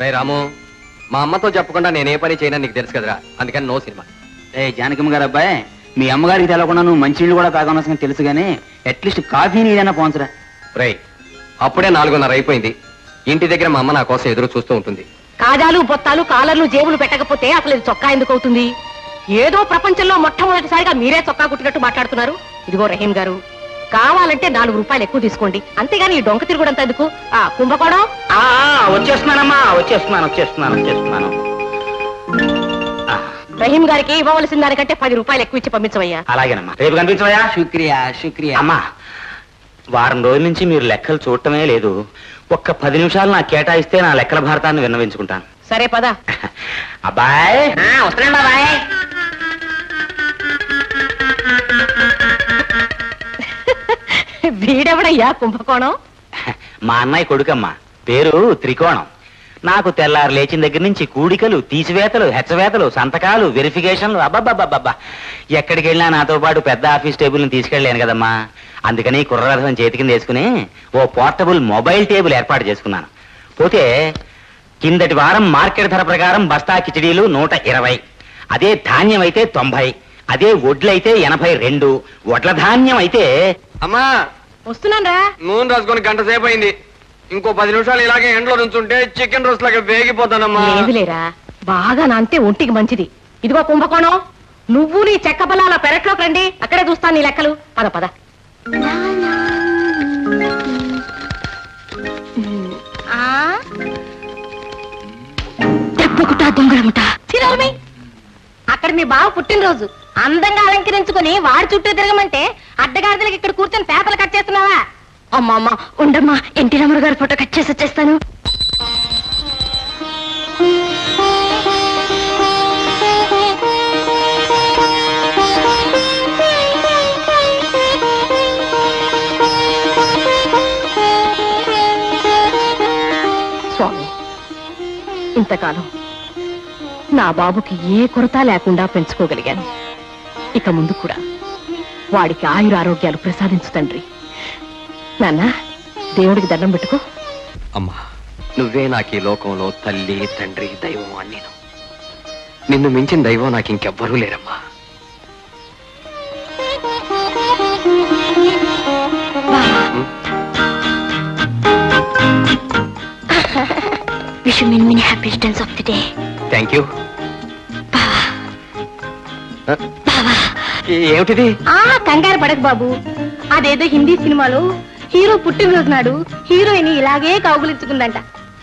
రే రాము మా అమ్మతో చెప్పకుండా నేను ఏ పని చేయనని నీకు తెలుసు కదరా. అందుకని నో సినిమా. ఏ జానకమ్మ గారు అబ్బాయి మీ అమ్మగారికి తెలవకుండా నువ్వు మంచినీళ్ళు కూడా తాగనవసరం తెలుసు కానీ అట్లీస్ట్ కాఫీ నీదైనా పోంచరా. రే అప్పుడే నాలుగున్నర అయిపోయింది. ఇంటి దగ్గర మా అమ్మ నా కోసం ఎదురు చూస్తూ ఉంటుంది. కాజాలు బొత్తాలు కాలర్లు జేబులు పెట్టకపోతే అసలు ఇది చొక్కా ఎందుకు అవుతుంది? ఏదో ప్రపంచంలో మొట్టమొదటిసారిగా మీరే చొక్కా కుట్టినట్టు మాట్లాడుతున్నారు. ఇదిగో రహీం గారు కావాలంటే నాలుగు రూపాయలు ఎక్కువ తీసుకోండి. అంతేగాని ఈ డొంక తిరుగుడంత ఎందుకు? ఆ కుంభకోణం? ఆ, ఆ, వచ్చేస్తున్నానమ్మా వచ్చేస్తున్నాను వచ్చేస్తున్నాను వచ్చేస్తున్నాను. రహీం గారికి ఇవ్వవలసిన దానికంటే పది రూపాయలు ఎక్కువ ఇచ్చి పంపించవయ్యా. అలాగేనమ్మా. రేపు కనిపించవయా శుక్రియా శుక్రియా. అమ్మా వారం రోజుల నుంచి మీరు లెక్కలు చూడటమే లేదు. ఒక్క పది నిమిషాలు నాకు కేటాయిస్తే నా లెక్కల భారతాన్ని విన్నవించుకుంటాను. సరే పద. అబ్బాయ్. వస్తున్నాను బాబాయ్. వీడెవడయ్యా కుంభకోణం? మా అన్నయ్య కొడుకమ్మ. పేరు త్రికోణం. నాకు తెల్లారు లేచిన దగ్గర నుంచి కూడికలు తీసివేతలు హెచ్చవేతలు సంతకాలు వెరిఫికేషన్లు అబ్బబ్బబ్బబ్బా ఎక్కడికి వెళ్ళినా నాతో పాటు పెద్ద ఆఫీస్ టేబుల్ని తీసుకెళ్ళలేను కదమ్మా. అందుకని కుర్రరథం చేతి కింద వేసుకుని ఓ పోర్టబుల్ మొబైల్ టేబుల్ ఏర్పాటు చేసుకున్నాను. పోతే కిందటి వారం మార్కెట్ ధర ప్రకారం బస్తా కిచడీలు నూట ఇరవై. అదే ధాన్యం అయితే తొంభై. అదే వడ్లైతే ఎనభై రెండు. వడ్ల ధాన్యం అయితే అమ్మా వస్తున్నాను రా. నూనె రాసుకొని గంట సేపు అయింది ఇంకో పది నిమిషాలు ఇలాగే ఎండలో నుంచుంటే చికెన్ రోస్ట్ లాగా వేగిపోతానమ్మా. లేదులేరా బాగా నాంతే ఒంటికి మంచిది. ఇదిగో కుంభకోణం. నువ్వు నీ చెక్క బలాల పెరట్లోకి రండి. అక్కడే చూస్తాను నీ లెక్కలు. పద పద. దొంగలముట. అక్కడ మీ బావ పుట్టినరోజు. అందంగా అలంకరించుకుని వాడి చుట్టూ తిరగమంటే అడ్డగాడిదలకి ఇక్కడ కూర్చొని పేపర్లు కట్ చేస్తున్నావా? అమ్మా అమ్మా ఉండమ్మా. ఎన్టీ రామారావు గారి ఫోటో కట్ చేసి వచ్చేస్తాను. స్వామి ఇంతకాలం నా బాబుకి ఏ కొరత లేకుండా పెంచుకోగలిగాను. ఇక ముందు కూడా వాడికి ఆయురారోగ్యాలు ప్రసాదించు తండ్రి. నాన్న దేవుడికి దండం పెట్టుకో. అమ్మా నువ్వే నాకు ఈ లోకంలో తల్లి తండ్రి దైవం అని నేను. నిన్ను మించిన దైవం నాకు ఇంకెవ్వరూ లేరమ్మా. Wish you many, many happy returns of the day. Thank you ఏమిటిది? ఆ కంగారు పడకు బాబు. అదేదో హిందీ సినిమాలో హీరో పుట్టినరోజు నాడు హీరోయిన్ ఇలాగే కౌగులించుకుందంట.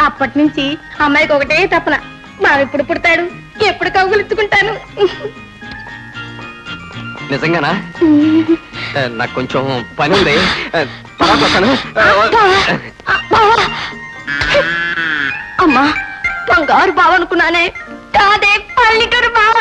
అప్పటి నుంచి అమ్మాయికి ఒకటే తపన. బాబు ఎప్పుడు పుడతాడు? ఎప్పుడు కౌగులించుకుంటాను? నిజంగానా? ఆ, నాకు కొంచెం పని ఉంది ఆ, తర్వాత వస్తాను అమ్మా! బంగారు బావ అనుకున్నానే. కాదే పల్లెటూరు బావ.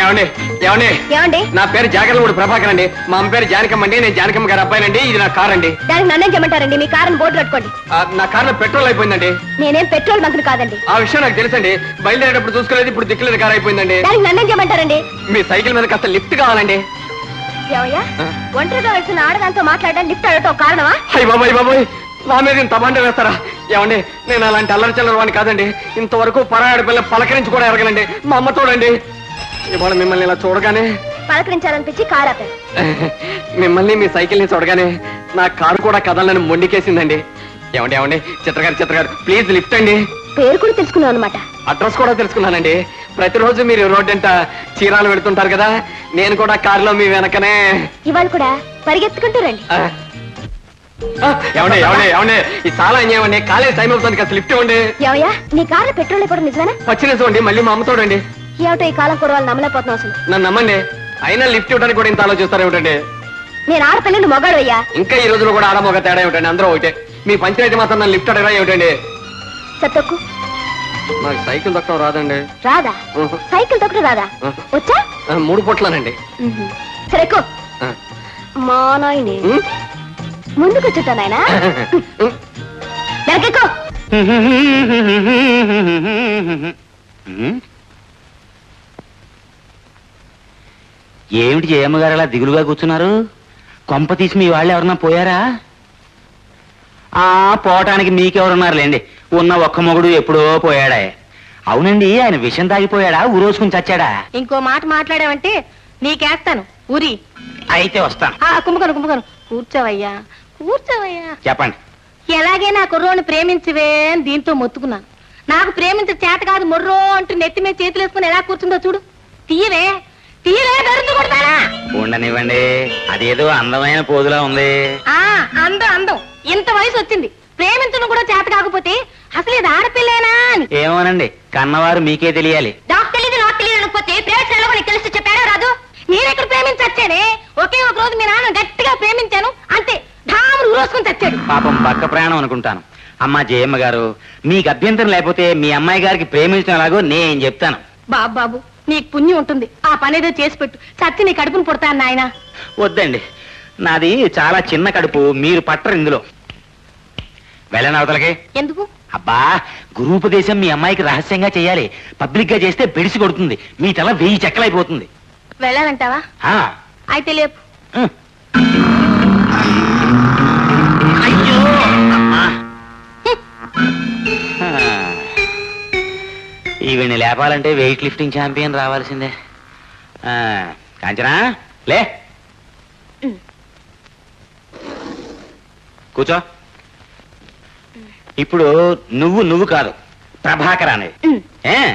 ఏమండి ఏమండి ఏమండి? ఏమండి? నా పేరు జాగర్లమూడి ప్రభాకర్ అండి. మా అమ్మ పేరు జానకమ్మ అండి నేను జానకమ్మ గారి అబ్బాయినండి. ఇది నా కార్ అండి. దానికి నన్నేం చేయమంటారండి? మీ కారుని బోర్డు కట్టుకోండి. ఆ, నా కార్లో పెట్రోల్ అయిపోయిందండి. నేనేం పెట్రోల్ బంకులు కాదండి. ఆ విషయం నాకు తెలుసండి. బయలుదేరేటప్పుడు చూసుకోలేదు ఇప్పుడు దిక్కులేదు కార్ అయిపోయిందండి. దానికి నన్నేం మీ సైకిల్ మీద కాస్త లిఫ్ట్ కావాలండి. ఏమయ్యా? ఒంటరిగా వెళ్తున్న ఆడదాంతో మాట్లాడడం లిఫ్ట్ అడగటం కారణమా? అయ్య బాబాయ్ బాబాయ్. నా మీద ఇంత బండ వేస్తారా? ఏమండి నేను అలాంటి అల్లరి చిల్లర వాడిని కాదండి. ఇంతవరకు పరాయాడి పిల్ల పలకరించి కూడా ఎరగనండి. మా అమ్మ చూడండి ఇవాళ మిమ్మల్ని ఇలా చూడగానే పలకరించాలనిపించి కారు ఆపాను మిమ్మల్ని మీ సైకిల్ని చూడగానే నా కారు కూడా కదలని మొండికేసిందండి. ఏమండి ఏమండి? చిత్రగారు చిత్రగారు ప్లీజ్ లిఫ్ట్ అండి. పేరు కూడా తెలుసుకున్నావు అనమాట అడ్రస్ కూడా తెలుసుకున్నానండి. ప్రతిరోజు మీరు రోడ్డంట చీరాలు పెడుతుంటారు కదా నేను కూడా కారులో మీ వెనకనే. ఇవాళ కూడా పరిగెత్తుకుంటూ రండి. ఆ. ఆ, ఏమండి ఏమండి ఏమండి? ఈ చాలా కాలేజ్ టైం అవుతుంది కాస్త లిఫ్ట్ ఇవ్వండి. ఏమయ్యా నీ కారులో పెట్రోల్ కూడా నిజమేనా? వచ్చిన అండి మళ్ళీ మా అమ్మ చూడండి ఏమిటో ఈ కాలం కూడా వాళ్ళు నమ్మలేకపోతున్నావు అసలు. నన్ను నమ్మండి. అయినా లిఫ్ట్ ఇవ్వడానికి కూడా ఇంత ఆలోచిస్తారు ఏమిటండి? నేను ఆడపిల్లని మొగాడు అయ్యా ఇంకా ఈ రోజుల్లో కూడా ఆడమొగ తేడా ఏమిటండి? అందరూ ఒకటే. మీ పంచాయతీ మాత్రం నన్ను లిఫ్ట్ అడగరా ఏమిటండి? సత్తొక్కు నాకు సైకిల్ దక్కడం రాదండి. రాదా. సైకిల్ తొక్కడు రాదా. వచ్చా? ఆ, మూడు పొట్లానండి సరే ఎక్కు ఆ. మా నాయనే. ముందుకు వచ్చుతా నాయనా. వెనకెక్కో. ఏమిటి జయమ్మగారు అలా దిగులుగా కూర్చున్నారు? కొంప తీసి మీ వాళ్ళు ఎవరన్నా పోయారా? ఆ పోవటానికి మీకెవరున్నారులేండి. ఉన్న ఒక్క మొగుడు ఎప్పుడో పోయాడా. అవునండి ఆయన విషం తాగిపోయాడా? ఊరోసుకుని చచ్చాడా? ఇంకో మాట మాట్లాడావంటే నీకేస్తాను. ఊరి. అయితే వస్తాను. ఆ కుంభకను కుంభకను కూర్చోవయ్యా కూర్చోవయ్యా. చెప్పండి. ఎలాగే నా కుర్రోని ప్రేమించవే అని దీంతో మొత్తుకున్నాను నాకు ప్రేమించ చేత కాదు మొర్రో అంటూ నెత్తి మీద చేతులు వేసుకుని ఎలా కూర్చుందో చూడు. తీయవే. ఉండనివ్వండి. అదేదో అందమైన పోజులా ఉంది. ఆ అందం అందం. ఇంత వయసు వచ్చింది? ప్రేమించడం కూడా చేత కాకపోతే అసలు ఇది ఆడపిల్లేనా అని. ఏమోనండి కన్నవారు మీకే తెలియాలి. నాకు తెలియదు నాకు తెలియదు అనుకోతే ప్రేమించడంలో నీకు తెలిసి చెప్పారా రాదు నేనెక్కడ ప్రేమించచ్చానే ఒకే ఒక రోజు మీ నాన్న గట్టిగా ప్రేమించాను. అంతే ఢామును ఊరోసుకుని చచ్చాడు. పాపం పక్క ప్రయాణం అనుకుంటాను. అమ్మా జయమ్మ గారు మీకు అభ్యంతరం లేకపోతే మీ అమ్మాయి గారికి ప్రేమించడం ఎలాగో నేను చెప్తాను. బాబు బాబు నీకు పుణ్యం ఉంటుంది. ఆ పనేదో చేసి పెట్టు. చచ్చి నీ కడుపును పుడతాను నాయన. వద్దండి. నాది చాలా చిన్న కడుపు. మీరు పట్టరు ఇందులో. వెళ్ళండి అవతలకి. ఎందుకు? అబ్బా గురూపదేశం మీ అమ్మాయికి రహస్యంగా చేయాలి. పబ్లిక్గా చేస్తే బెడిసి కొడుతుంది. మీ తల వెయ్యి చెక్కలైపోతుంది. వెళ్ళాలంటావా? ఆ, అయితే లేపు. ఉం. ఈవిడ్ని లేపాలంటే వెయిట్ లిఫ్టింగ్ ఛాంపియన్ రావాల్సిందే. ఆ, కాంచనా లే. కూర్చో. ఇప్పుడు నువ్వు నువ్వు కాదు. ప్రభాకర్ అనేది. ఏ?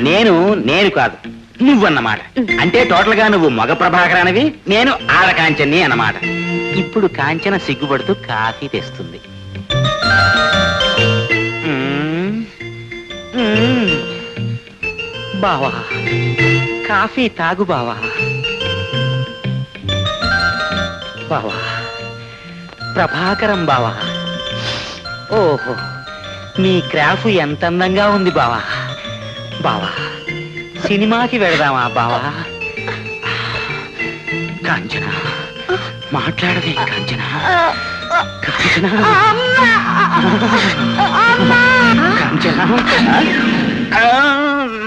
నేను నేను కాదు. నువ్వన్నమాట. అంటే టోటల్గా నువ్వు మగ ప్రభాకరానివి నేను ఆడ కాంచని అన్నమాట. ఇప్పుడు కాంచన సిగ్గుపడుతూ కాఫీ తెస్తుంది. బావా కాఫీ తాగు బావా. బావా ప్రభాకరం బావా. ఓహో నీ క్రాఫ్ ఎంత అందంగా ఉంది బావా. బావా సినిమాకి వెళదామా బావా? కాంచన మాట్లాడదే కాంచన.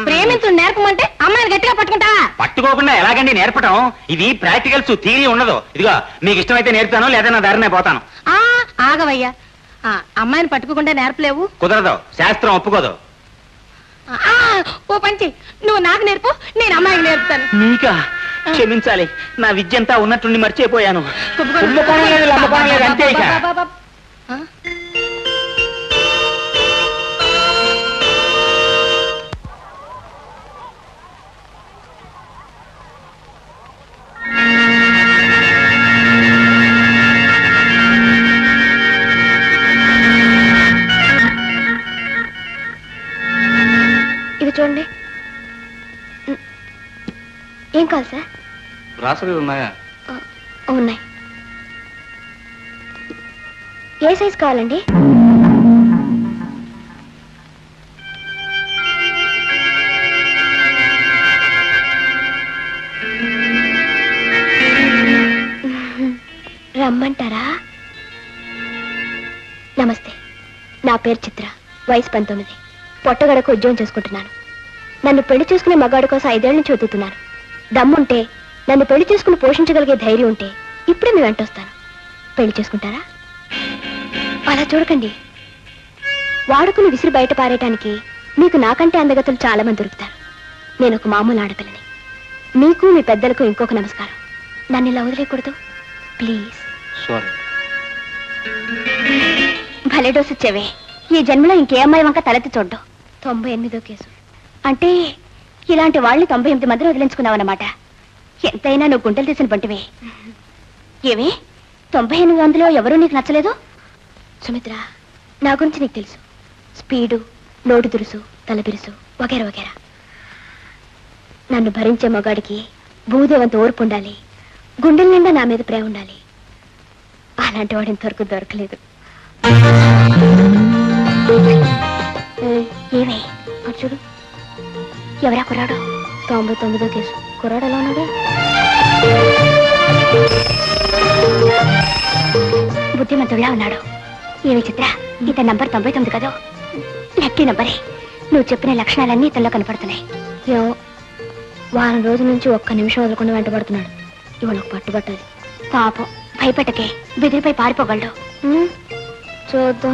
ప్రేమించు నేర్పమంటే అమ్మాయిని గట్టిగా పట్టుకుంటావా? పట్టుకోకుండా ఎలాగండి నేర్పటం? ఇది ప్రాక్టికల్స్ థియరీ ఉండదు. ఇదిగో మీకు ఇష్టమైతే నేర్పుతాను లేదా నా దారినే పోతాను. ఆ ఆగవయ్యా. అమ్మాయిని పట్టుకోకుండా నేర్పలేవు? కుదరదు శాస్త్రం ఒప్పుకోదు. ఆ, ఓ పంచి నువ్వు నాకు నేర్పు నేను అమ్మాయికి నేర్పుతాను. నీకా? క్షమించాలి. నా విద్యంతా ఉన్నట్టుండి మర్చిపోయాను. కుమ్ముకోవడం లేదు లమ్మకోవడం లేదు అంతే ఇక. ఏం కావాలి సార్? రాసలు ఉన్నాయా? ఉన్నాయి. ఏ సైజ్ కావాలండి? రమ్మంటారా? నమస్తే. నా పేరు చిత్ర. వయసు పంతొమ్మిది. పొట్టగడకు ఉద్యోగం చేసుకుంటున్నాను. నన్ను పెళ్ళి చేసుకునే మగాడి కోసం ఐదేళ్ళ నుంచి వెతుకుతున్నాను. దమ్ముంటే నన్ను పెళ్ళి చేసుకుని పోషించగలిగే ధైర్యం ఉంటే ఇప్పుడే మీ వెంట వస్తాను. పెళ్ళి చేసుకుంటారా? అలా చూడకండి. వాడుకుని విసిరి బయట పారేయటానికి మీకు నాకంటే అందగతులు చాలా మంది దొరుకుతారు. నేను ఒక మామూలు ఆడపిల్లని. మీకు మీ పెద్దలకు ఇంకొక నమస్కారం. నన్ను ఇలా వదిలేయకూడదు. ప్లీజ్. భలే డోసు ఇచ్చేవే. ఈ జన్మలో ఇంకే అమ్మాయి వంక తలెత్తి చూడ్డం. తొంభై ఎనిమిదో కేసు. అంటే ఇలాంటి వాళ్ళని తొంభై ఎనిమిది మందిని వదిలించుకున్నావన్నమాట ఎంతైనా నువ్వు గుంటలు తీసిన పంటివే. ఏమి? తొంభై ఎనిమిది మందిలో ఎవరూ నీకు నచ్చలేదు? సుమిత్ర నా గురించి నీకు తెలుసు. స్పీడు నోటు దురుసు తలబిరుసు వగేరా వగేరా. నన్ను భరించే మగాడికి భూదేవంత ఓర్పు ఉండాలి. గుండెల నిండా నా మీద ప్రేమ ఉండాలి. అలాంటి వాడు ఇంతవరకు దొరకలేదు. ఏమే? చూడు. ఎవరా కుర్రాడు? తొంభై తొమ్మిదో కేసు. కుర్రాడు ఎలా ఉన్నాడు? బుద్ధిమంతుడిలా ఉన్నాడు. ఏమి చిత్ర ఇతని నంబర్ తొంభై తొమ్మిది కదా. లక్కీ నంబరే. నువ్వు చెప్పిన లక్షణాలన్నీ ఇతనిలో కనపడుతున్నాయి. ఏమో వారం రోజుల నుంచి ఒక్క నిమిషం వదలకుండా వెంటబడుతున్నాడు ఇవాళ పట్టుబట్టది పాపం భయపెట్టకే బెదిరిపై పారిపోగలడు. చూద్దాం.